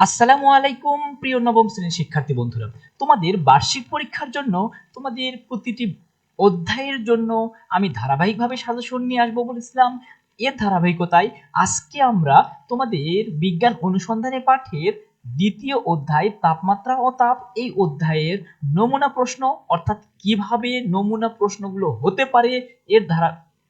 আসসালামু আলাইকুম, প্রিয় নবম শ্রেণির শিক্ষার্থী বন্ধুরা। তোমাদের বার্ষিক পরীক্ষার জন্য, তোমাদের প্রতিটি অধ্যায়ের জন্য আমি ধারাবাহিকভাবে সাজেশন নিয়ে আসব বলেছিলাম। এর ধারাবাহিকতায় আজকে আমরা তোমাদের বিজ্ঞান অনুসন্ধানে পাঠের দ্বিতীয় অধ্যায়, তাপমাত্রা ও তাপ, এই অধ্যায়ের নমুনা প্রশ্ন, অর্থাৎ কীভাবে নমুনা প্রশ্নগুলো হতে পারে, এর ধারা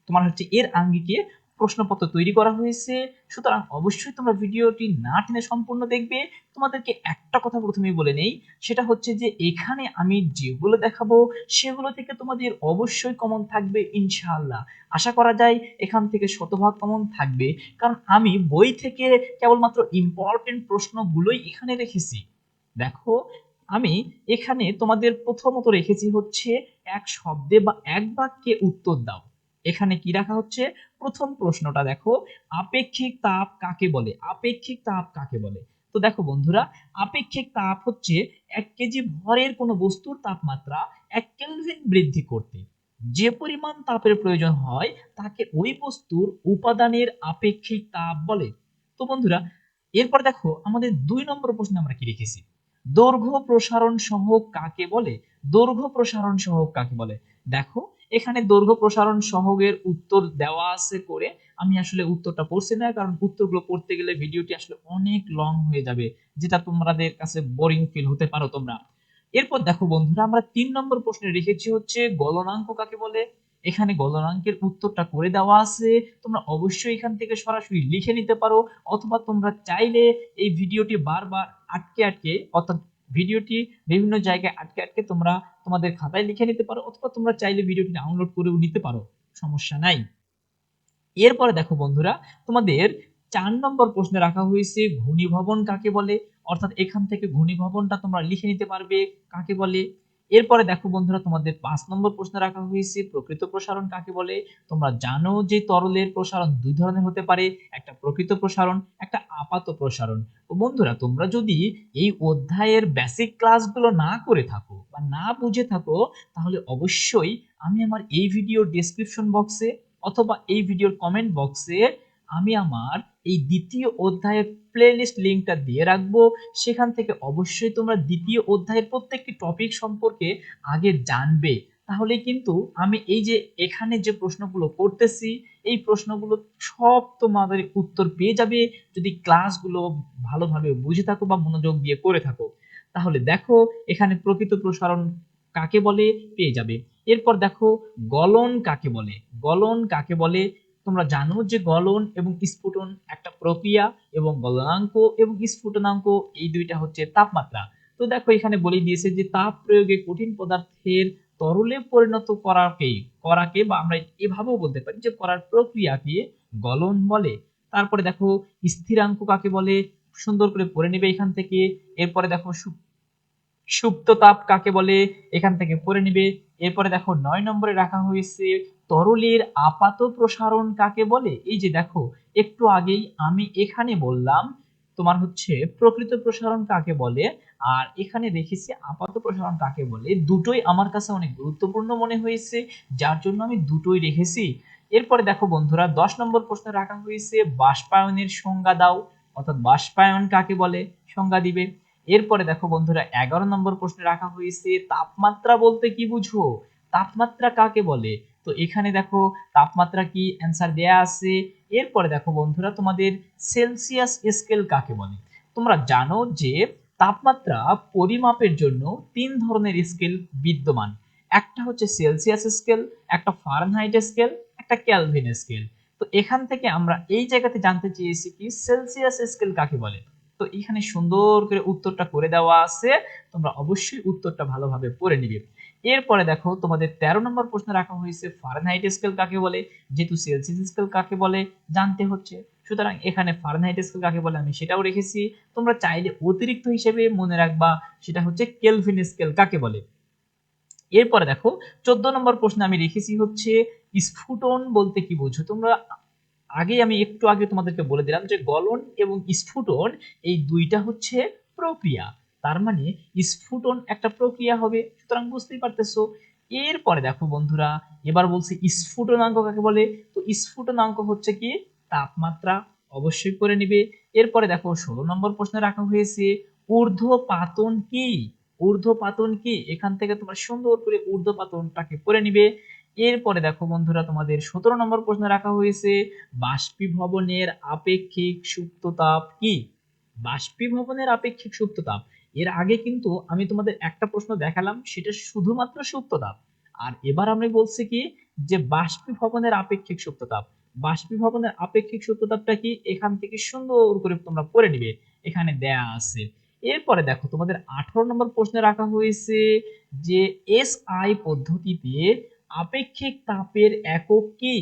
তোমার হচ্ছে এর আঙ্গিকে প্রশ্নপত্র তৈরি করা হয়েছে। সুতরাং অবশ্যই তোমরা ভিডিওটি না টেনে সম্পূর্ণ দেখবে। তোমাদেরকে একটা কথা প্রথমেই বলে নেই, সেটা হচ্ছে যে এখানে আমি যেগুলো দেখাবো, সেগুলো থেকে তোমাদের অবশ্যই কমন থাকবে ইনশাআল্লাহ। আশা করা যায় এখান থেকে শতভাগ কমন থাকবে। কারণ আমি বই থেকে কেবলমাত্র ইম্পর্টেন্ট প্রশ্নগুলোই এখানে রেখেছি। দেখো, আমি এখানে তোমাদের প্রথমত রেখেছি হচ্ছে এক শব্দে বা এক বাক্যে উত্তর দাও। এখানে কি রাখা হচ্ছে? প্রথম প্রশ্নটা দেখো, আপেক্ষিক তাপ কাকে বলে? আপেক্ষিক তাপ কাকে বলে? তো দেখো বন্ধুরা, আপেক্ষিক তাপ হচ্ছে এক কেজি ভরের কোনো বস্তুর তাপমাত্রা এক কেলভিন বৃদ্ধি করতে। যে পরিমাণ তাপের প্রয়োজন হয়, তাকে ওই বস্তুর উপাদানের আপেক্ষিক তাপ বলে। তো বন্ধুরা, এরপর দেখো, আমাদের দুই নম্বর প্রশ্নে আমরা কি রেখেছি দৈর্ঘ্য প্রসারণ সহগ কাকে বলে? দৈর্ঘ্য প্রসারণ সহগ কাকে বলে? দেখো এখানে দৈর্ঘ্য প্রসারণ সহগের উত্তর দেওয়া আছে করে আমি আসলে উত্তরটা পড়ছি না, কারণ উত্তরগুলো পড়তে গেলে ভিডিওটি আসলে অনেক লং হয়ে যাবে, যেটা তোমাদের কাছে বোরিং ফিল হতে পারো তোমরা। এরপর দেখো বন্ধুরা, আমরা তিন নম্বর প্রশ্নে রেখেছি হচ্ছে গলনাঙ্ক কাকে বলে? এখানে গলনাঙ্কের উত্তরটা করে দেওয়া আছে, তোমরা অবশ্যই এখান থেকে সরাসরি লিখে নিতে পারো, অথবা তোমরা চাইলে এই ভিডিওটি বারবার আটকে আটকে, অর্থাৎ ভিডিওটি বিভিন্ন জায়গায় আটকে আটকে তোমরা তোমাদের খাতায় লিখে নিতে পারো অথবা তোমরা চাইলে ভিডিওটি ডাউনলোড করেও নিতে পারো, সমস্যা নাই। এরপরে দেখো বন্ধুরা, তোমাদের চার নম্বর প্রশ্নে রাখা হয়েছে ঘূর্ণিভবন কাকে বলে? অর্থাৎ এখান থেকে ঘূর্ণিভবনটা তোমরা লিখে নিতে পারবে কাকে বলে? এরপরে দেখো বন্ধুরা, তোমাদের পাঁচ নম্বর প্রশ্ন রাখা হয়েছে, প্রকৃত প্রসারণ কাকে বলে? তোমরা জানো যে তরলের প্রসারণ দুই ধরনের হতে পারে, একটা প্রকৃত প্রসারণ, একটা আপাত প্রসারণ। তো বন্ধুরা, তোমরা যদি এই অধ্যায়ের বেসিক ক্লাসগুলো না করে থাকো বা না বুঝে থাকো, তাহলে অবশ্যই আমি আমার এই ভিডিওর ডেসক্রিপশন বক্সে অথবা এই ভিডিওর কমেন্ট বক্সে আমি আমার এই দ্বিতীয় অধ্যায়ের প্লেলিস্ট লিঙ্কটা দিয়ে রাখব। সেখান থেকে অবশ্যই তোমরা দ্বিতীয় অধ্যায়ের প্রত্যেকটি টপিক সম্পর্কে আগে জানবে। তাহলে কিন্তু আমি এই যে এখানে যে প্রশ্নগুলো করতেছি, এই প্রশ্নগুলো সব তোমাদের উত্তর পেয়ে যাবে যদি ক্লাসগুলো ভালোভাবে বুঝে থাকো বা মনোযোগ দিয়ে করে থাকো। তাহলে দেখো, এখানে প্রকৃত প্রসারণ কাকে বলে? পেয়ে যাবে। এরপর দেখো, গলন কাকে বলে? গলন কাকে বলে? তোমরা জানো যে গলন এবং স্ফুটন একটা প্রক্রিয়া এবং গলনাঙ্ক এবং স্ফুটনাঙ্ক এই দুইটা হচ্ছে তাপমাত্রা। তো দেখো এখানে বলে দিয়েছে যে তাপ প্রয়োগে কঠিন পদার্থের তরলে পরিণত করাকে করাকে বা আমরা এভাবেও বলতে পারি যে করার প্রক্রিয়াকে গলন বলে। তারপরে দেখো স্থিরাঙ্ক কাকে বলে? সুন্দর করে পড়ে নেবে এখান থেকে। এরপরে দেখো সুপ্ত তাপ কাকে বলে? এখান থেকে পড়ে নিবে। এরপরে দেখো, নয় নম্বরে রাখা হয়েছে, তরলের আপাত প্রসারণ কাকে বলে? এই যে দেখো, একটু আগেই আমি এখানে বললাম, তোমার হচ্ছে প্রকৃত প্রসারণ কাকে বলে? আর এখানে রেখেছি আপাত প্রসারণ কাকে বলে? দুটোই আমার কাছে অনেক গুরুত্বপূর্ণ মনে হয়েছে, যার জন্য আমি দুটোই রেখেছি। এরপরে দেখো বন্ধুরা, দশ নম্বর প্রশ্নে রাখা হয়েছে, বাষ্পায়নের সংজ্ঞা দাও। অর্থাৎ বাষ্পায়ন কাকে বলে? সংজ্ঞা দিবে। এরপরে দেখো বন্ধুরা, এগারো নম্বর প্রশ্নে রাখা হয়েছে, তাপমাত্রা বলতে কি বুঝো? তাপমাত্রা কাকে বলে? তো এখানে দেখো, তাপমাত্রা কি? অ্যান্সার দেয়া আছে। এরপরে দেখো বন্ধুরা, তোমাদের সেলসিয়াস স্কেল কাকে বলে? তোমরা জানো যে তাপমাত্রা পরিমাপের জন্য তিন ধরনের স্কেল বিদ্যমান। একটা হচ্ছে সেলসিয়াস স্কেল একটা ফারেনহাইট স্কেল একটা ক্যালভিন স্কেল তো এখান থেকে আমরা এই জায়গাতে জানতে চেয়েছি কি সেলসিয়াস স্কেল কাকে বলে? তো এখানে সুন্দর করে উত্তরটা করে দেওয়া আছে। তোমরা অবশ্যই উত্তরটা ভালোভাবে পড়ে নিবে। এরপরে দেখো, তোমাদের তেরো নম্বর প্রশ্ন রাখা হয়েছে ফারেনহাইট স্কেল কাকে বলে? যেহেতু সেলসিয়াস স্কেল কাকে বলে? জানতে হচ্ছে। সুতরাং এখানে ফারেনহাইট স্কেল কাকে বলে আমি সেটাও রেখেছি। তোমরা চাইলে অতিরিক্ত হিসেবে মনে রাখবা, সেটা হচ্ছে কেলভিন স্কেল কাকে বলে? এরপরে দেখো, চোদ্দ নম্বর প্রশ্ন আমি রেখেছি হচ্ছে, স্ফুটন বলতে কি বোঝো? তোমরা আগে আমি একটু আগে তোমাদেরকে বলে দিলাম যে গলন এবং স্ফুটন এই দুইটা হচ্ছে প্রক্রিয়া। তার মানে স্ফুটন একটা প্রক্রিয়া হবে, সুতরাং বুঝতেই পারতেছো। এরপরে দেখো বন্ধুরা, এবার বলছি স্ফুটনাঙ্ক কাকে বলে? তো স্ফুটনাঙ্ক হচ্ছে কি? তাপমাত্রা অবশ্যই করে নিবে। এরপরে দেখো ষোলো নম্বর প্রশ্নে রাখা হয়েছে, ঊর্ধ্বপাতন কি? ঊর্ধ্বপাতন কি? এখান থেকে তোমরা সুন্দর করে ঊর্ধ্বপাতনটাকে করে নিবে। এরপরে দেখো বন্ধুরা তোমাদের সতেরো নম্বর প্রশ্ন রাখা হয়েছে, বাষ্পীভবনের আপেক্ষিক সুপ্ততাপ কি? বাষ্পীভবনের আপেক্ষিক সুপ্ততাপ। এর আগে কিন্তু আমি তোমাদের একটা প্রশ্ন দেখালাম, সেটা শুধুমাত্র সুপ্ততাপ। আর এবার আমি বলছি কি, যে বাষ্পীভবনের আপেক্ষিক সুপ্ততাপ। বাষ্পীভবনের আপেক্ষিক সূত্রতাপটা কি? এখান থেকে সুন্দর করে তোমরা পড়ে নিবে। এখানে দেয়া আছে। এরপরে দেখো তোমাদের আঠারো নম্বর প্রশ্নে রাখা হয়েছে যে এস আই পদ্ধতিতে আপেক্ষিক তাপের একক কি?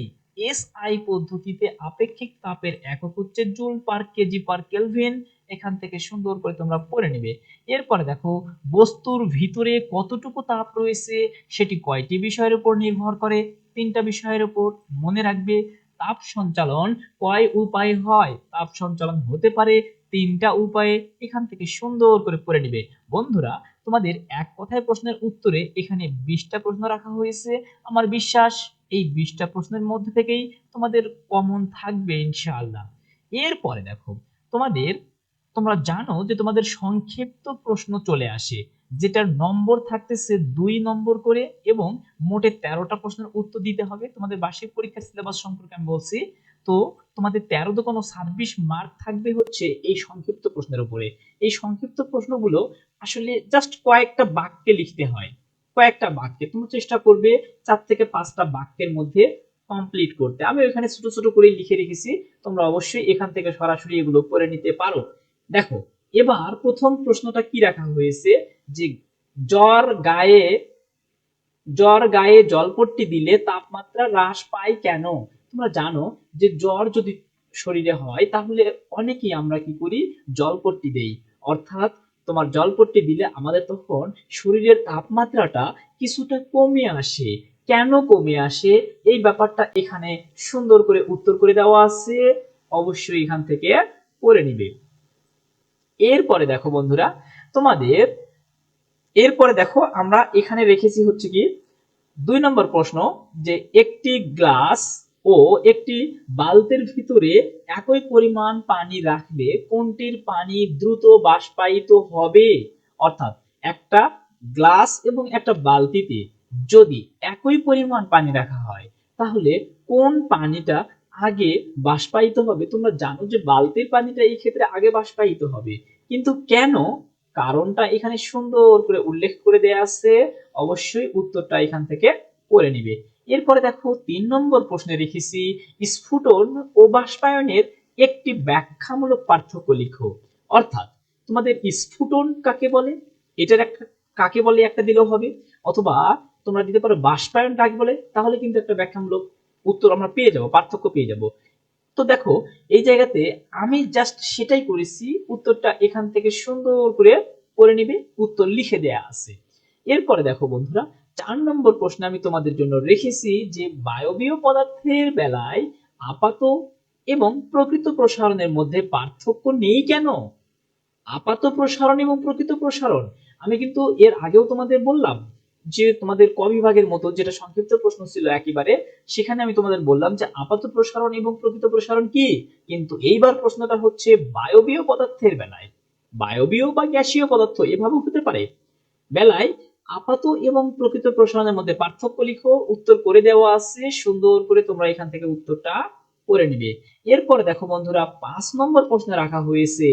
এস আই পদ্ধতিতে আপেক্ষিক তাপের একক হচ্ছে joule per KG per kelvin এখান থেকে সুন্দর করে তোমরা পড়ে নেবে। এরপরে দেখো, বস্তুর ভিতরে কতটুকু তাপ রয়েছে সেটি কয়টি বিষয়ের উপর নির্ভর করে? তিনটা বিষয়ের উপর মনে রাখবে। তাপ সঞ্চালন কয় উপায়ে হয়? তাপ সঞ্চালন হতে পারে তিনটা উপায়ে এখান থেকে সুন্দর করে পড়ে নিবে। বন্ধুরা, তোমাদের এক কথায় প্রশ্নের উত্তরে এখানে বিশটা প্রশ্ন রাখা হয়েছে। আমার বিশ্বাস, এই বিশটা প্রশ্নের মধ্যে থেকেই তোমাদের কমন থাকবে ইনশাআল্লাহ। এরপরে দেখো, তোমাদের, তোমরা জানো যে তোমাদের সংক্ষিপ্ত প্রশ্ন চলে আসে, যেটার নম্বর থাকতেছে দুই নম্বর করে এবং মোটে তেরোটা প্রশ্নের উত্তর দিতে হবে। তোমাদের বার্ষিক পরীক্ষার সিলেবাস সম্পর্কে আমি বলছি। তো তোমাদের তেরো দোকানো ছাব্বিশ মার্ক থাকবে হচ্ছে এই সংক্ষিপ্ত প্রশ্নের উপরে। এই সংক্ষিপ্ত প্রশ্নগুলো আসলে জাস্ট কয়েকটা বাক্যে লিখতে হয়। কয়েকটা বাক্যে। তোমরা চেষ্টা করবে চার থেকে পাঁচটা বাক্যের মধ্যে কমপ্লিট করতে। আমি এখানে ছোট ছোট করে লিখে রেখেছি। তোমরা অবশ্যই এখান থেকে সরাসরি এগুলো করে নিতে পারো। দেখো, এবার প্রথম প্রশ্নটা কি রাখা হয়েছে? যে জ্বর গায়ে জ্বর গায়ে জলপট্টি দিলে তাপমাত্রা হ্রাস পায় কেন? তোমরা জানো যে জ্বর যদি শরীরে হয়, তাহলে অনেকেই আমরা কি করি? জলপট্টি দেই। অর্থাৎ তোমার জলপট্টি দিলে আমাদের তখন শরীরের তাপমাত্রাটা কিছুটা কমে আসে। কেন কমে আসে? এই ব্যাপারটা এখানে সুন্দর করে উত্তর করে দেওয়া আছে। অবশ্যই এখান থেকে পড়ে নিবে। এরপরে দেখো বন্ধুরা, তোমাদের এরপরে দেখো আমরা এখানে রেখেছি হচ্ছে কি? দুই নম্বর প্রশ্ন যে একটি গ্লাস ও একটি বালতির ভিতরে একই পরিমাণ পানি রাখলে কোনটির পানি দ্রুত বাষ্পায়িত হবে? অর্থাৎ একটা গ্লাস এবং একটা বালতিতে যদি একই পরিমাণ পানি রাখা হয়, তাহলে কোন পানিটা আগে বাষ্পায়িত হবে? তোমরা জানো যে বালতির পানিটা এই ক্ষেত্রে আগে বাষ্পায়িত হবে। কিন্তু কেন? কারণটা এখানে সুন্দর করে উল্লেখ করে দেয়া আছে। অবশ্যই উত্তরটা এখান থেকে করে নিবে। এরপরে দেখো তিন নম্বর প্রশ্নে রেখেছি স্ফুটন ও বাষ্পায়নের একটি ব্যাখ্যামূলক পার্থক্য লিখো। অর্থাৎ তোমাদের স্ফুটন কাকে বলে? এটার একটা, কাকে বলে একটা দিলেও হবে? অথবা তোমরা দিতে পারো বাষ্পায়ন কাকে বলে, তাহলে কিন্তু একটা ব্যাখ্যামূলক উত্তর আমরা পেয়ে যাব, পার্থক্য পেয়ে যাব। তো দেখো, এই জায়গাতে আমি জাস্ট সেটাই করেছি, উত্তরটা এখান থেকে সুন্দর করে করে নিবে, উত্তর লিখে দেয়া আছে। এরপরে দেখো বন্ধুরা চার নম্বর প্রশ্ন আমি তোমাদের জন্য রেখেছি যে বায়বীয় পদার্থের বেলায় আপাত এবং প্রকৃত প্রসারণের মধ্যে পার্থক্য নেই কেন? আপাত প্রসারণ এবং প্রকৃত প্রসারণ। আমি কিন্তু এর আগেও তোমাদের বললাম যে তোমাদের ক বিভাগের মতো যেটা সংক্ষিপ্ত প্রশ্ন ছিল একেবারে, সেখানে আমি তোমাদের বললাম যে আপাত প্রসারণ এবং প্রকৃত প্রসারণ কি? কিন্তু এইবার প্রশ্নটা হচ্ছে বায়বীয় পদার্থের বেলায়। বায়বীয় বা গ্যাসীয় পদার্থ এভাবেও হতে পারে। বেলায় আপাত এবং প্রকৃত প্রসারণের মধ্যে পার্থক্য লিখো, উত্তর করে দেওয়া আছে, সুন্দর করে তোমরা এখান থেকে উত্তরটা করে নিবে। এরপর দেখো বন্ধুরা, পাঁচ নম্বর প্রশ্নে রাখা হয়েছে,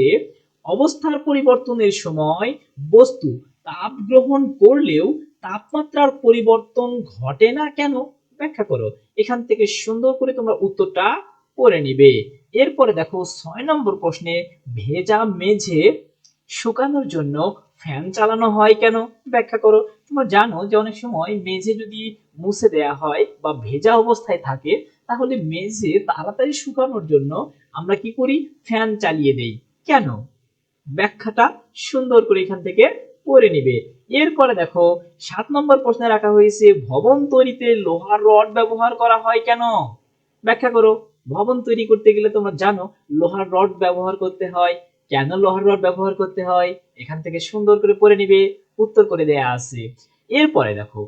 অবস্থার পরিবর্তনের সময় বস্তু তাপ গ্রহণ করলেও তাপমাত্রার পরিবর্তন ঘটে না কেন? ব্যাখ্যা করো। এখান থেকে সুন্দর করে তোমরা উত্তরটা করে নিবে। এরপরে দেখো ছয় নম্বর প্রশ্নে, ভেজা মেঝে শুকানোর জন্য ফ্যান চালানো হয় কেন? ব্যাখ্যা করো। তোমরা জানো যে অনেক সময় মেঝে যদি মুছে দেয়া হয় বা ভেজা অবস্থায় থাকে, তাহলে মেঝে তাড়াতাড়ি শুকানোর জন্য আমরা কি করি? ফ্যান চালিয়ে দেই। কেন? ব্যাখ্যাটা সুন্দর করে এখান থেকে পড়ে নিবে। এরপরে দেখো, সাত নম্বর প্রশ্নে রাখা হয়েছে, ভবন তৈরিতে লোহার রড ব্যবহার করা হয় কেন? ব্যাখ্যা করো। ভবন তৈরি করতে গেলে তোমরা জানো, লোহার রড ব্যবহার করতে হয়। কেন লোহার রড ব্যবহার করতে হয়? এখান থেকে সুন্দর করে পড়ে নিবে, উত্তর করে দেয়া আছে। এরপরে দেখো,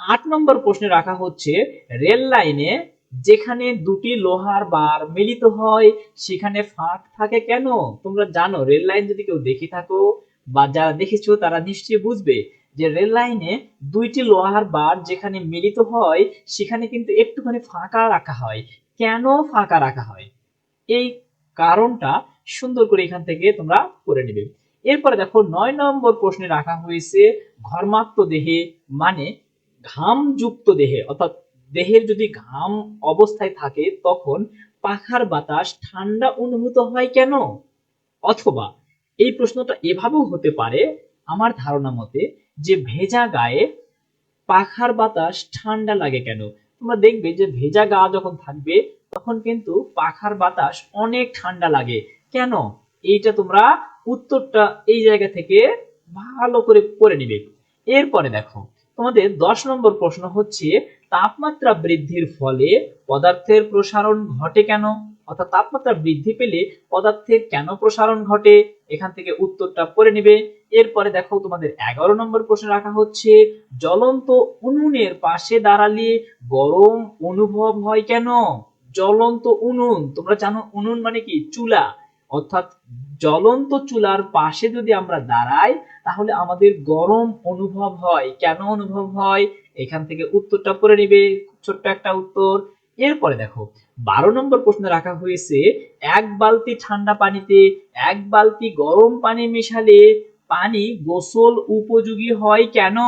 আট নম্বর প্রশ্নে রাখা হচ্ছে, রেল লাইনে যেখানে দুটি লোহার বার মিলিত হয়, সেখানে ফাঁক থাকে কেন? তোমরা জানো, রেল লাইন যদি কেউ দেখে থাকো বা যারা দেখেছ, তারা নিশ্চয়ই বুঝবে যে রেল লাইনে দুইটি লোহার বার যেখানে মিলিত হয়, সেখানে কিন্তু একটুখানি ফাঁকা রাখা হয়। কেন ফাঁকা রাখা হয়? এই কারণটা সুন্দর করে এখান থেকে তোমরা করে নেবে। এরপরে দেখো নয় নম্বর প্রশ্নে রাখা হয়েছে ঘর্মাক্ত দেহে মানে ঘামযুক্ত দেহে, অর্থাৎ দেহের যদি ঘাম অবস্থায় থাকে তখন পাখার বাতাস ঠান্ডা অনুভূত হয় কেন? অথবা এই প্রশ্নটা এভাবেও হতে পারে আমার ধারণা মতে যে ভেজা গায়ে পাখার বাতাস ঠান্ডা লাগে কেন? তোমরা দেখবে যে ভেজা গা যখন থাকবে তখন কিন্তু পাখার বাতাস অনেক ঠান্ডা লাগে। কেন? এইটা তোমরা উত্তরটা এই জায়গা থেকে ভালো করে করে নিবে। এরপরে দেখো, তোমাদের দশ নম্বর প্রশ্ন হচ্ছে, তাপমাত্রা বৃদ্ধির ফলে পদার্থের প্রসারণ ঘটে কেন? অর্থাৎ তাপমাত্রা বৃদ্ধি পেলে পদার্থের কেন প্রসারণ ঘটে? এখান থেকে উত্তরটা পড়ে নিবে। এরপরে দেখো, তোমাদের এগারো নম্বর প্রশ্ন রাখা হচ্ছে, জ্বলন্ত উনুনের পাশে দাঁড়ালে গরম অনুভব হয় কেন? জ্বলন্ত উনুন, তোমরা জানো উনুন মানে কি? চুলা। অর্থাৎ জ্বলন্ত চুলার পাশে যদি আমরা দাঁড়াই, তাহলে আমাদের গরম অনুভব হয়। কেন অনুভব হয়? এখান থেকে উত্তরটা পড়ে নিবে, ছোট্ট একটা উত্তর। এরপরে দেখো, বারো নম্বর প্রশ্ন রাখা হয়েছে, এক বালতি ঠান্ডা পানিতে এক বালতি গরম পানি মেশালে পানি গোসল উপযোগী হয় কেন?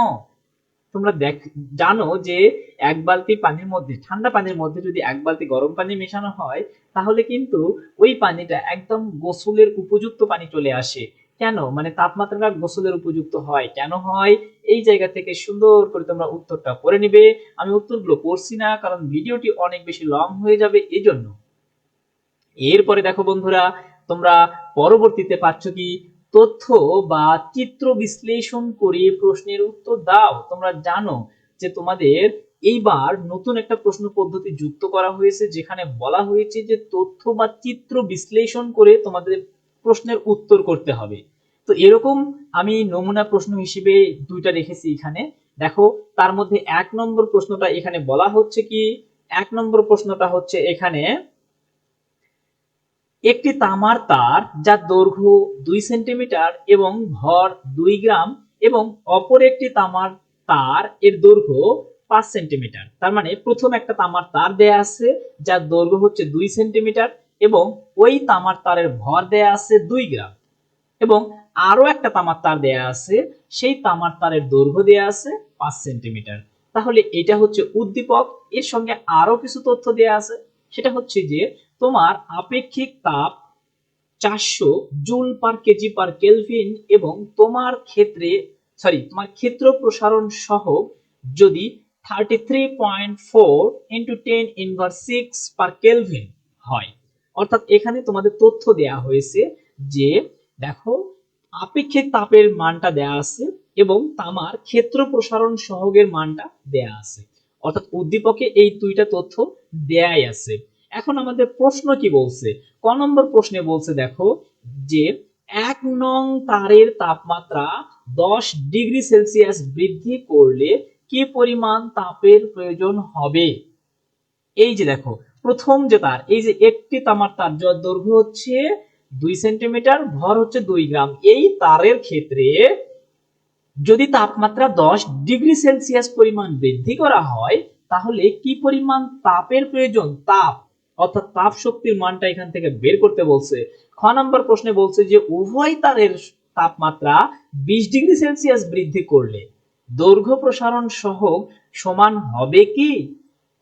তোমরা দেখ, জানো যে এক বালতি পানির মধ্যে, ঠান্ডা পানির মধ্যে যদি এক বালতি গরম পানি মেশানো হয়, তাহলে কিন্তু ওই পানিটা একদম গোসলের উপযুক্ত পানি চলে আসে। কেন? মানে তাপমাত্রাটা গোসলের উপযুক্ত হয়। কেন হয়? এই জায়গা থেকে সুন্দর করে তোমরা উত্তরটা পড়ে নিবে। আমি উত্তরগুলো পড়ছি না, কারণ ভিডিওটি অনেক বেশি লং হয়ে যাবে এই জন্য এরপরে দেখো বন্ধুরা, তোমরা পরবর্তীতে পাচ্ছ কি? তথ্য বা চিত্র বিশ্লেষণ করে প্রশ্নের উত্তর দাও। তোমরা জানো যে তোমাদের এইবার নতুন একটা প্রশ্ন পদ্ধতি যুক্ত করা হয়েছে, যেখানে বলা হয়েছে যে তথ্য বা চিত্র বিশ্লেষণ করে তোমাদের প্রশ্নের উত্তর করতে হবে। তো এরকম আমি নমুনা প্রশ্ন হিসেবে দুইটা রেখেছি এখানে। দেখো, তার মধ্যে এক নম্বর প্রশ্নটা এখানে বলা হচ্ছে কি? এক নম্বর প্রশ্নটা হচ্ছে এখানে একটি তামার তার যার দৈর্ঘ্য দুই সেন্টিমিটার এবং ভর দুই গ্রাম এবং অপর একটি তামার তার এর দৈর্ঘ্য পাঁচ সেন্টিমিটার। তার মানে প্রথম একটা তামার তার দেয়া আছে, যার দৈর্ঘ্য হচ্ছে দুই সেন্টিমিটার এবং ওই তামার তারের ভর দেয়া আছে দুই গ্রাম। এবং আরও একটা তামার তার দেয়া আছে, সেই তামার তারের দৈর্ঘ্য দেয়া আছে পাঁচ সেন্টিমিটার। তাহলে এটা হচ্ছে উদ্দীপক। এর সঙ্গে আরও কিছু তথ্য দেয়া আছে। সেটা হচ্ছে যে তোমার আপেক্ষিক তাপ চারশো joule per KG per kelvin এবং তোমার ক্ষেত্রে সরি তোমার ক্ষেত্র প্রসারণ সহ যদি thirty three point four into ten six per kelvin হয়। অর্থাৎ এখানে তোমাদের তথ্য দেয়া হয়েছে যে, দেখো, আপেক্ষিক তাপের মানটা দেয়া আছে এবং তামার ক্ষেত্র প্রসারণ সহগের মানটা দেয়া আছে। অর্থাৎ উদ্দীপকে এই দুইটা তথ্য দেয়াই আছে। এখন আমাদের প্রশ্ন কি বলছে? ক নম্বর প্রশ্নে বলছে, দেখো, যে এক নং তারের তাপমাত্রা দশ ডিগ্রি সেলসিয়াস বৃদ্ধি করলে কি পরিমাণ তাপের প্রয়োজন হবে? এই যে দেখো, প্রথম যে তার, এই যে একটি তামার তার যার দৈর্ঘ্য হচ্ছে দুই সেন্টিমিটার, ভর হচ্ছে দুই গ্রাম, এই তারের ক্ষেত্রে যদি তাপমাত্রা দশ ডিগ্রি সেলসিয়াস পরিমাণ বৃদ্ধি করা হয়, তাহলে কি পরিমাণ তাপের প্রয়োজন? তাপ। অর্থাৎ তাপ শক্তির মানটা এখান থেকে বের করতে বলছে। খ নম্বর প্রশ্নে বলছে যে, উভয় তারের তাপমাত্রা বিশ ডিগ্রি সেলসিয়াস বৃদ্ধি করলে দৈর্ঘ্য প্রসারণ সহ সমান হবে কি?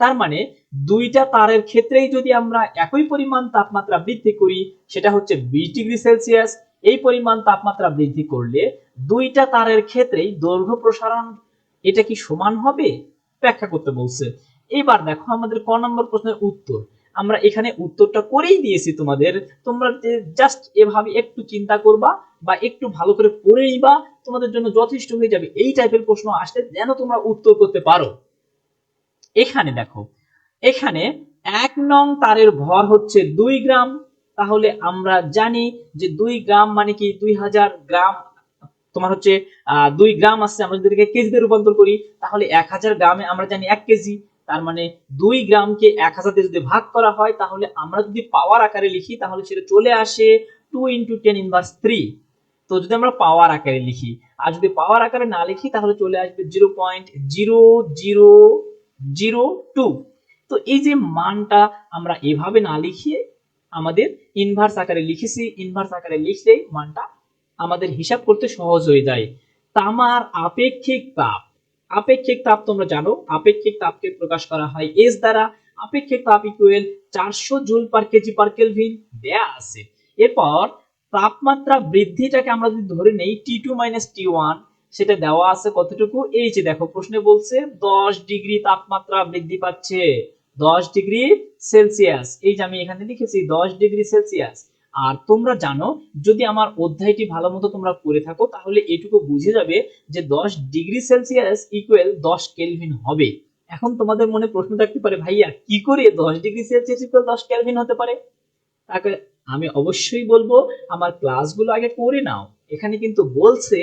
তার মানে দুইটা তারের ক্ষেত্রেই যদি আমরা একই পরিমাণ তাপমাত্রা বৃদ্ধি করি, সেটা হচ্ছে বিশ ডিগ্রি সেলসিয়াস। এই পরিমাণ তাপমাত্রা বৃদ্ধি করলে দুইটা তারের ক্ষেত্রেই দৈর্ঘ্য প্রসারণ এটা কি সমান হবে? ব্যাখ্যা করতে বলছে। এবার দেখো আমাদের ক নম্বর প্রশ্নের উত্তর। আমরা এখানে উত্তরটা করেই দিয়েছি তোমাদের। তোমরা জাস্ট এভাবে একটু চিন্তা করবা বা একটু ভালো করে পড়ে নিবা, তোমাদের জন্য যথেষ্ট হয়ে যাবে। এই টাইপের প্রশ্ন আসলে যেন তোমরা উত্তর করতে পারো। এখানে দেখো, এখানে এক নং তারের ভর হচ্ছে দুই গ্রাম। তাহলে আমরা জানি যে দুই গ্রাম মানে কি দুই হাজার গ্রাম, তোমার হচ্ছে, আহ, দুই গ্রাম আছে, আমরা যদি কেজিতে রূপান্তর করি, তাহলে এক হাজার গ্রামে আমরা জানি এক কেজি। তার মানে দুই গ্রামকে এক হাজার যদি ভাগ করা হয়, তাহলে আমরা যদি পাওয়ার আকারে লিখি, তাহলে সেটা চলে আসে two into ten inverse three তো যদি আমরা পাওয়ার আকারে লিখি, আর যদি পাওয়ার আকারে না লিখি, তাহলে চলে আসবে zero point zero zero zero two তো এই যে মানটা আমরা এভাবে না লিখিয়ে আমাদের ইনভার্স আকারে লিখেছি ইনভার্স আকারে লিখলেই মানটা আমাদের হিসাব করতে সহজ হয়ে যায়। তামার আপেক্ষিক তাপ। আপেক্ষিক তাপ তোমরা জানো, আপেক্ষিক তাপকে প্রকাশ করা হয় এস দ্বারা। আপেক্ষিক তাপ ইকুয়াল চারশো joule per KG per kelvin দেয়া আছে। এরপর তাপমাত্রা বৃদ্ধিটাকে আমরা যদি ধরে নেই T two minus T one সেটা দেওয়া আছে কতটুকু? এই যে দেখো, প্রশ্নে বলছে দশ ডিগ্রি তাপমাত্রা বৃদ্ধি পাচ্ছে। দশ ডিগ্রি সেলসিয়াস। এই যে আমি এখানে লিখেছি দশ ডিগ্রি সেলসিয়াস। আর তোমরা জানো, যদি আমার অধ্যায়টি ভালো মতো তোমরা করে থাকো, তাহলে এটুকু বুঝে যাবে যে দশ ডিগ্রি সেলসিয়াস ইকুয়াল দশ কেলভিন হবে। এখন তোমাদের মনে প্রশ্ন থাকতে পারে, ভাইয়া, কি করে দশ ডিগ্রি সেলসিয়াস ইকুয়াল দশ কেলভিন হতে পারে? তাকে আমি অবশ্যই বলব, আমার ক্লাসগুলো আগে করে নাও। এখানে কিন্তু বলছে,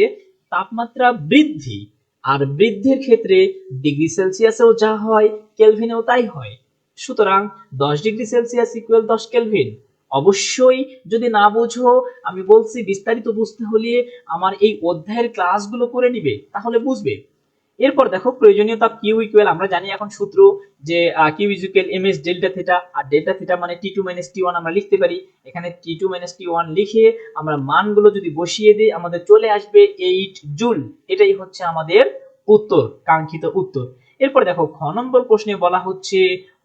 তাপমাত্রা বৃদ্ধি। আর বৃদ্ধির ক্ষেত্রে ডিগ্রি সেলসিয়াসেও যা হয় কেলভিনেও তাই হয়। সুতরাং দশ ডিগ্রি সেলসিয়াস ইকুয়াল দশ কেলভিন অবশ্যই যদি না বোঝো, আমি বলছি বিস্তারিত বুঝতে হলে আমার এই অধ্যায়ের ক্লাসগুলো করে নিবে, তাহলে বুঝবে। এরপর দেখো প্রয়োজনীয় তাপ কিউ ইকুয়াল আমরা জানি এখন সূত্র যে Q is equal M S delta theta R delta theta মানে T two minus T one আমরা লিখতে পারি। এখানে T two minus T one লিখে আমরা মানগুলো যদি বসিয়ে দিই, আমাদের চলে আসবে এইট জুল এটাই হচ্ছে আমাদের উত্তর, কাঙ্ক্ষিত উত্তর। এরপর দেখো, খ নম্বর প্রশ্নে বলা হচ্ছে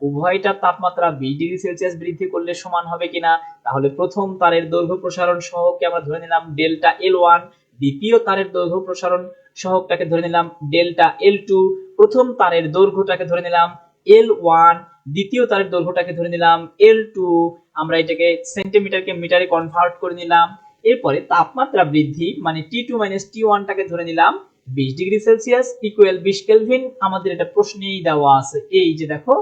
উভয়টার তাপমাত্রা বিশ ডিগ্রি সেলসিয়াস বৃদ্ধি করলে সমান হবে কিনা? তাহলে প্রথম তারের দৈর্ঘ্য প্রসারণ সহগকে আমরা ধরে নিলাম ডেল্টা এল ওয়ান, দ্বিতীয় তারের দৈর্ঘ্য প্রসারণ সহগটাকে ধরে নিলাম ডেল্টা এল টু, প্রথম তারের দৈর্ঘ্যটাকে ধরে নিলাম এল ওয়ান, দ্বিতীয় তারের দৈর্ঘ্যটাকে ধরে নিলাম এল টু, আমরা এটাকে সেন্টিমিটারকে মিটারে কনভার্ট করে নিলাম। এরপরে তাপমাত্রা বৃদ্ধি মানে টি টু মাইনাস টি ওয়ানটাকে ধরে নিলাম বিশ ডিগ্রি সেলসিয়াস ইকুয়াল বিশ কেলভিন আমাদের এটা প্রশ্নেই দেওয়া আছে। এই যে দেখো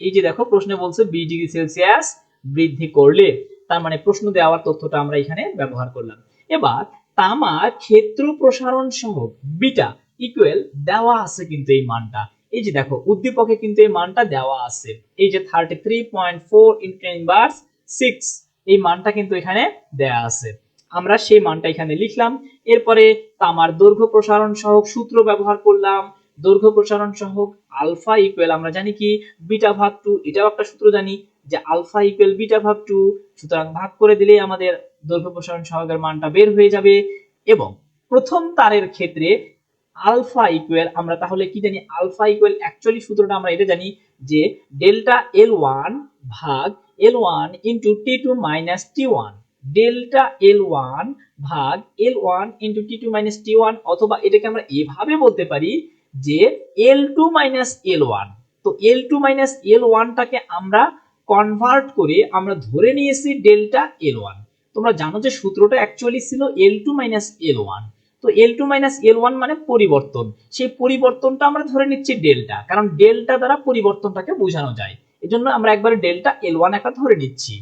এই যে দেখো, প্রশ্নে বলছে বিশ ডিগ্রি সেলসিয়াস বৃদ্ধি করলে, তার মানে প্রশ্ন দেওয়ার তথ্যটা আমরা এখানে ব্যবহার করলাম। এবার, তামা ক্ষেত্র প্রসারণ সহ বিটা ইকুয়াল দেওয়া আছে কিন্তু এই মানটা। এই যে দেখো, উদ্দীপকে কিন্তু এই মানটা দেওয়া আছে। এই যে thirty three point four inverse six এই মানটা কিন্তু এখানে দেয়া আছে। আমরা সেই মানটা এখানে লিখলাম। এরপরে তামার দৈর্ঘ্য প্রসারণ সহ সূত্র ব্যবহার করলাম। দৈর্ঘ্য প্রসারণ সহক আলফা ইকুয়াল আমরা জানি কি? বিটা ভাগ টু এটাও একটা সূত্র জানি যে আলফা ইকুয়াল বিটা ভাগ টু সুতরাং ভাগ করে দিলেই আমাদের দৈর্ঘ্য প্রসারণ সহকের মানটা বের হয়ে যাবে। এবং প্রথম তারের ক্ষেত্রে আলফা ইকুয়াল আমরা তাহলে কি জানি? আলফা ইকুয়াল অ্যাকচুয়ালি সূত্রটা আমরা এটা জানি যে ডেল্টা এল ওয়ান ভাগ L one into T two minus T one delta L one ভাগ L one into T two minus T one অথবা এটাকে আমরা এভাবে বলতে পারি যে L two minus L one তো এল টু মাইনাস এল ওয়ানটাকে আমরা কনভার্ট করে আমরা ধরে নিয়েছি ডেল্টা এল ওয়ান তোমরা জানো যে সূত্রটা অ্যাকচুয়ালি ছিল L two minus L one তো L two minus L one মানে পরিবর্তন। সেই পরিবর্তনটা আমরা ধরে নিচ্ছি ডেল্টা কারণ ডেল্টা দ্বারা পরিবর্তনটাকে বোঝানো যায়। এজন্য আমরা একবারে ডেল্টা এল ওয়ান একটা ধরে নিচ্ছি।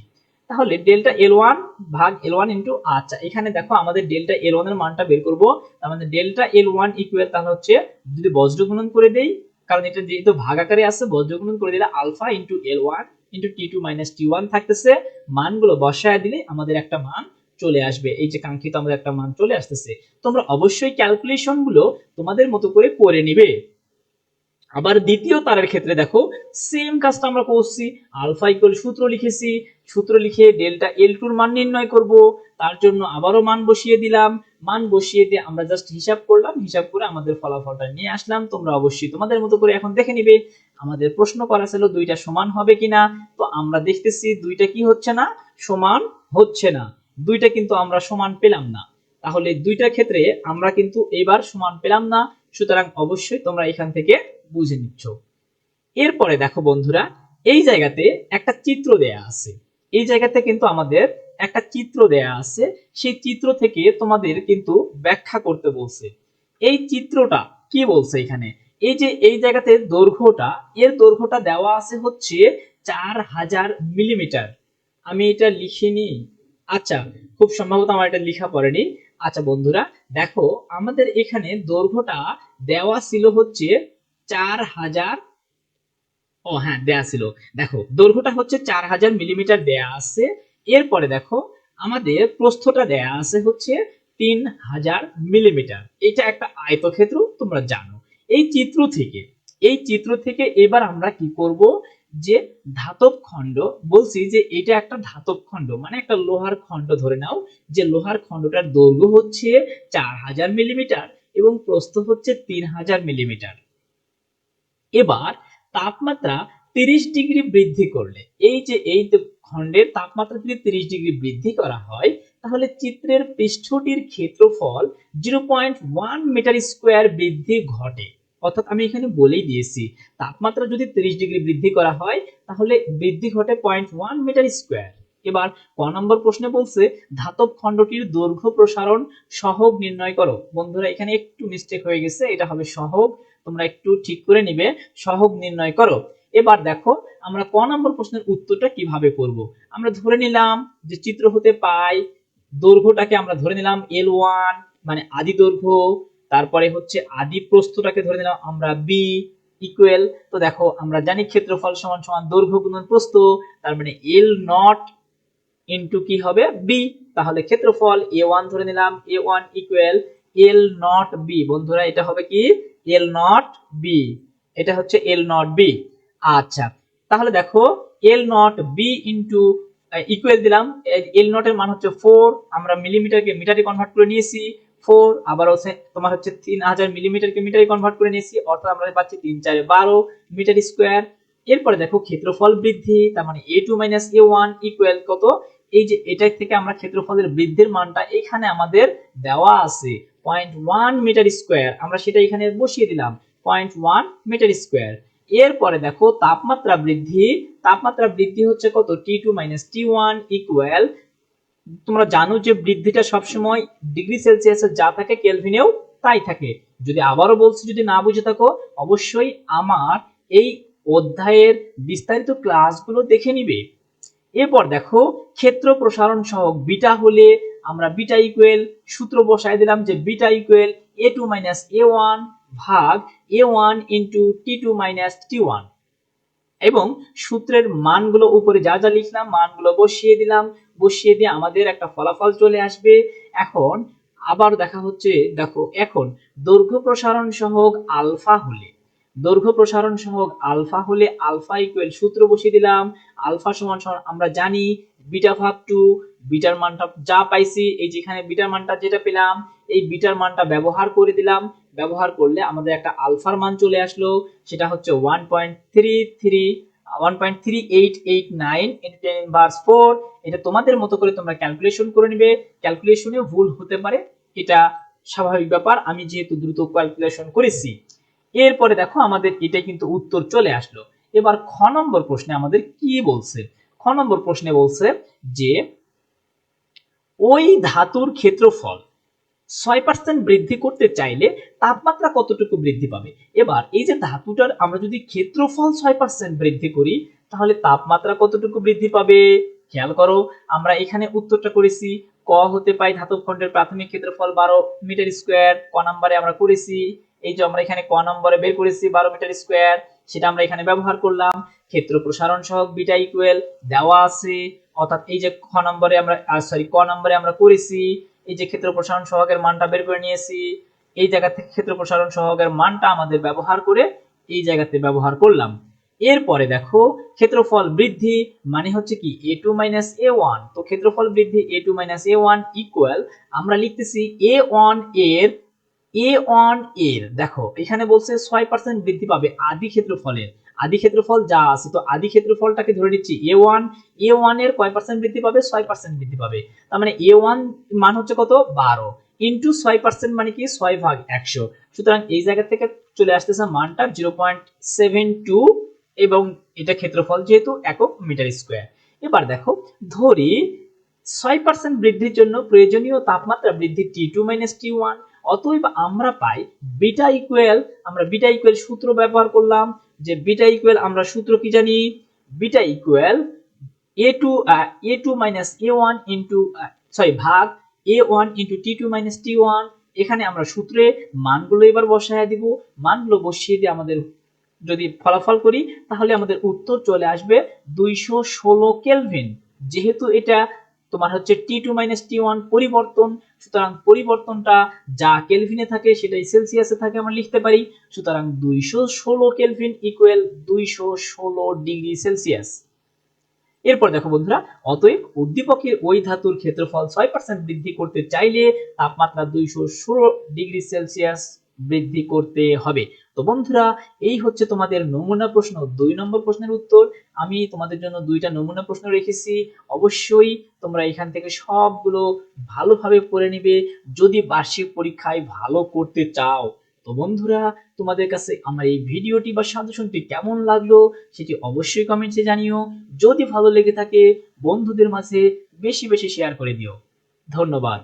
তাহলে ডেল্টা এল ওয়ান ভাগ এল ওয়ান ইন্টু আচ্ছা এখানে দেখো আমাদের ডেল্টা এল ওয়ানের মানটা বের করব। আমাদের ডেল্টা এল ওয়ান ইকুয়াল তাহলে হচ্ছে, যদি বজ্র গুণন করে দেই, কারণ এটা যেহেতু ভাগ আকারে আছে, বজ্র গুণন করে দিলে alpha into L one into T two minus T one থাকতেছে। মানগুলো বসায় দিলে আমাদের একটা মান চলে আসবে। এই যে কাঙ্ক্ষিত আমাদের একটা মান চলে আসতেছে। তোমরা অবশ্যই ক্যালকুলেশনগুলো তোমাদের মতো করে করে নিবে। আবার দ্বিতীয় তারের ক্ষেত্রে দেখো সেম কাজটা আমরা করছি আলফা ইকুয়াল সূত্র লিখেছি, সূত্র লিখে ডেল্টা এল টুর মান নির্ণয় করব, তার জন্য আবারও মান বসিয়ে দিলাম, মান বসিয়ে দিয়ে আমরা জাস্ট হিসাব করলাম, হিসাব করে আমাদের ফলাফলটা নিয়ে আসলাম, তোমরা অবশ্যই তোমাদের মতো করে এখন দেখে নিবে, আমাদের প্রশ্ন করা ছিল দুইটা সমান হবে কিনা, তো আমরা দেখতেছি দুইটা কি হচ্ছে না, সমান হচ্ছে না, দুইটা কিন্তু আমরা সমান পেলাম না, তাহলে দুইটা ক্ষেত্রে আমরা কিন্তু এবার সমান পেলাম না, সুতরাং অবশ্যই তোমরা এখান থেকে বুঝে নিচ্ছ। এরপরে দেখো বন্ধুরা, এই জায়গাতে একটা চিত্র দেয়া আছে। এই জায়গাতে কিন্তু আমাদের একটা চিত্র দেয়া আছে। সেই চিত্র থেকে তোমাদের কিন্তু ব্যাখ্যা করতে বলছে। এই চিত্রটা কি বলছে এখানে? এই যে এই জায়গাতে দৈর্ঘ্যটা, এর দৈর্ঘ্যটা দেওয়া আছে হচ্ছে চার হাজার মিলিমিটার। আমি এটা লিখিনি। আচ্ছা খুব সম্ভবত আমার এটা লেখা পড়েনি। আচ্ছা বন্ধুরা, দেখো, আমাদের এখানে দৈর্ঘ্যটা দেওয়া ছিল হচ্ছে চার হাজার। ও হ্যাঁ দেয়া ছিল। দেখো, দৈর্ঘ্যটা হচ্ছে চার হাজার মিলিমিটার দেয়া আছে। এরপরে দেখো, আমাদের প্রস্থটা দেয়া আছে হচ্ছে তিন হাজার মিলিমিটার। এটা একটা আয়তক্ষেত্র, তোমরা জানো। এই চিত্র থেকে, এই চিত্র থেকে এবার আমরা কি করব? যে ধাতব খণ্ড, বলছি যে এটা একটা ধাতব খণ্ড মানে একটা লোহার খণ্ড ধরে নাও, যে লোহার খণ্ডটার দৈর্ঘ্য হচ্ছে চার হাজার মিলিমিটার এবং প্রস্থ হচ্ছে তিন হাজার মিলিমিটার। এবার তাপমাত্রা তিরিশ ডিগ্রি বৃদ্ধি করলে, এই যে এই খণ্ডের তাপমাত্রা যদি তিরিশ ডিগ্রি বৃদ্ধি করা হয়, তাহলে চিত্রের পৃষ্ঠটির ক্ষেত্রফল zero point one metre square বৃদ্ধি ঘটে। অর্থাৎ আমি এখানে বলেই দিয়েছি, তাপমাত্রা যদি তিরিশ ডিগ্রি বৃদ্ধি করা হয়, তাহলে বৃদ্ধি ঘটে পয়েন্ট ওয়ান মিটার স্কোয়ার। এবার ক নম্বর প্রশ্নে বলছে, ধাতব খণ্ডটির দৈর্ঘ্য প্রসারণ সহগ নির্ণয় করো। বন্ধুরা, এখানে একটু মিস্টেক হয়ে গেছে, এটা হবে সহগ। তোমরা একটু ঠিক করে নিবে, সহগ নির্ণয় করো। এবার দেখো, আমরা ক নম্বর প্রশ্নের উত্তরটা কীভাবে করব? আমরা ধরে নিলাম যে চিত্র হতে পাই, দৈর্ঘ্যটাকে আমরা ধরে নিলাম এল ওয়ান মানে আদি দৈর্ঘ্য, তারপরে হচ্ছে আদি প্রস্থটাকে ধরে নিলাম আমরা বি ইকুয়াল তো দেখো, আমরা জানি ক্ষেত্রফল সমান সমান দৈর্ঘ্য গুণন প্রস্থ, তার মানে এল নট ইনটু কি হবে? বি তাহলে ক্ষেত্রফল এ ওয়ান ধরে নিলাম A one equal L naught B বন্ধুরা, এটা হবে কি? এল নট বি এটা হচ্ছে এল নট বি আচ্ছা তাহলে দেখো L naught B into equal দিলাম। এল নট এর মান হচ্ছে ফোর আমরা মিলিমিটারকে মিটারে কনভার্ট করে নিয়েছি। ফোর আবার হচ্ছে তোমার হচ্ছে তিন হাজার মিলিমিটারকে মিটারে কনভার্ট করে নিয়েছি। অর্থাৎ আমরা পাচ্ছি তিন চারে বারো মিটার স্কোয়ার এরপরে দেখো ক্ষেত্রফল বৃদ্ধি, তার মানে A two minus A one equal কত? এই যে এটা থেকে আমরা ক্ষেত্রফলের বৃদ্ধির মানটা এখানে আমাদের দেওয়া আছে। পয়েন্ট ওয়ান মিটার স্কোয়ার আমরা সেটা এখানে বসিয়ে দিলাম। পয়েন্ট ওয়ান মিটার স্কোয়ার এরপরে দেখো, তাপমাত্রা বৃদ্ধি। তাপমাত্রা বৃদ্ধি হচ্ছে কত? T two minus T one equal তোমরা জানো যে বৃদ্ধিটা সবসময় ডিগ্রি সেলসিয়াসে যা থাকে কেলভিনেও তাই থাকে। যদি আবারও বলছি, যদি না বুঝে থাকো, অবশ্যই আমার এই অধ্যায়ের বিস্তারিত ক্লাসগুলো দেখে নিবে। এরপর দেখো, ক্ষেত্র প্রসারণ সহগ বিটা হলে আমরা বিটা ইকুয়েল সূত্র বসায় দিলাম যে beta equal A two minus A one ভাগ A one into T two minus T one এবং সূত্রের মানগুলো উপরে যা যা লিখলাম, মানগুলো বসিয়ে দিলাম। বসিয়ে দিয়ে আমাদের একটা ফলাফল চলে আসবে। এখন আবার দেখা হচ্ছে, দেখো, এখন দৈর্ঘ্য প্রসারণ সহগ আলফা হলে। দৈর্ঘ্য প্রসারণ সহগ আলফা হলে আলফা ইকুয়াল সূত্র বসিয়ে দিলাম। আলফা সমান সমান আমরা জানি বিটা ভাগ টু, বিটার মানটা যা পাইছি, এই যেখানে বিটার মানটা যেটা পেলাম, এই বিটার মানটা ব্যবহার করে দিলাম। ব্যবহার করলে আমাদের একটা আলফার মান চলে আসলো, সেটা হচ্ছে one point three three one point three eight eight nine ten inverse four এটা তোমাদের মতো করে তোমরা ক্যালকুলেশন করে নিবে। ক্যালকুলেশনে ভুল হতে পারে, এটা স্বাভাবিক ব্যাপার। আমি যেহেতু দ্রুত ক্যালকুলেশন করেছি। এরপরে দেখো আমাদের এটাই কিন্তু উত্তর চলে আসলো। এবার খ নম্বর প্রশ্নে আমাদের কি বলছে? খ নম্বর প্রশ্নে বলছে যে, ওই ধাতুর ক্ষেত্রফল ছয় পার্সেন্ট বৃদ্ধি করতে চাইলে তাপমাত্রা কতটুকু বৃদ্ধি পাবে? এবার এই যে ধাতুটার আমরা যদি ক্ষেত্রফল ছয় পার্সেন্ট বৃদ্ধি করি, তাহলে তাপমাত্রা কতটুকু বৃদ্ধি পাবে? খেয়াল করো, আমরা এখানে উত্তরটা করেছি, ক হতে পাই ধাতব খণ্ডের প্রাথমিক ক্ষেত্রফল বারো মিটার স্কোয়ার, ক নম্বরে আমরা করেছি এই যে আমরা এখানে ক নম্বরে বের করেছি, বারো মিটার স্কোয়ার, সেটা আমরা এখানে ব্যবহার করলাম। ক্ষেত্র প্রসারণ সহগ, বিটা ইকুয়াল দেওয়া আছে। অর্থাৎ এই যে খ নম্বরে আমরা সরি ক নম্বরে আমরা করেছি, এই যে ক্ষেত্র প্রসারণ সহগের মানটা বের করে নিয়েছি, এই জায়গা থেকে ক্ষেত্র প্রসারণ সহগের মানটা আমাদের ব্যবহার করে এই জায়গাতে ব্যবহার করলাম। এরপরে দেখো, ক্ষেত্রফল বৃদ্ধি মানে হচ্ছে কি? A two minus A one তো ক্ষেত্রফল বৃদ্ধি A two minus A one equal আমরা লিখতেছি এ ওয়ানের এ ওয়ানের দেখো, এখানে বলছে ছয় পার্সেন্ট বৃদ্ধি পাবে আদি ক্ষেত্রফলের। আদি ক্ষেত্রফল যা আছে, তো আদি ক্ষেত্রফলটাকে ধরে নিচ্ছি এ ওয়ান এ ওয়ানের কয় পার্সেন্ট বৃদ্ধি পাবে? ছয় পার্সেন্ট বৃদ্ধি পাবে। তার মানে এ ওয়ান মান হচ্ছে কত? বারো। ইন্টু ছয় পার্সেন্ট মানে কি? ছয় ভাগ একশো। সুতরাং এই জায়গা থেকে চলে আসতেছে মানটা জিরো পয়েন্ট সেভেন টু এবং এটা ক্ষেত্রফল যেহেতু একক মিটার স্কোয়ার। এবার দেখো, ধরি, ছয় পার্সেন্ট বৃদ্ধির জন্য প্রয়োজনীয় তাপমাত্রা বৃদ্ধি T two minus T one অতএব আমরা পাই বিটা ইকুয়াল আমরা বিটা ইকুয়াল সূত্র ব্যবহার করলাম, যে বিটা ইকুয়াল আমরা সূত্র কি জানি? Beta equal A two A two minus A one into sorry ভাগ A one into T two minus T one এখানে আমরা সূত্রে মানগুলো এবার বসায় দিব। মানগুলো বসিয়ে দিয়ে আমাদের যদি ফলাফল করি, তাহলে আমাদের উত্তর চলে আসবে দুইশো ষোলো কেলভিন যেহেতু এটা তোমার হচ্ছে T two minus T one পরিবর্তন, সুতরাং পরিবর্তনটা যা কেলভিনে থাকে সেটাই সেলসিয়াসে থাকে আমরা লিখতে পারি, সুতরাং দুইশো ষোলো কেলভিন ইকুয়াল দুইশো ষোলো ডিগ্রি সেলসিয়াস এরপর দেখো বন্ধুরা, অতএব উদ্দীপকের ওই ধাতুর ক্ষেত্রফল ছয় পার্সেন্ট বৃদ্ধি করতে চাইলে তাপমাত্রা দুইশো ষোলো ডিগ্রি সেলসিয়াস বৃদ্ধি করতে হবে। তো বন্ধুরা, এই হচ্ছে তোমাদের নমুনা প্রশ্ন, দুই নম্বর প্রশ্নের উত্তর। আমি তোমাদের জন্য দুইটা নমুনা প্রশ্ন রেখেছি। অবশ্যই তোমরা এখান থেকে সবগুলো ভালোভাবে পড়ে নিবে। যদি বার্ষিক পরীক্ষায় ভালো করতে চাও, তো বন্ধুরা, তোমাদের কাছে আমার এই ভিডিওটি বা সাজেশনটি কেমন লাগল সেটি অবশ্যই কমেন্টসে জানিও। যদি ভালো লেগে থাকে, বন্ধুদের মাঝে বেশি বেশি শেয়ার করে দিও। ধন্যবাদ।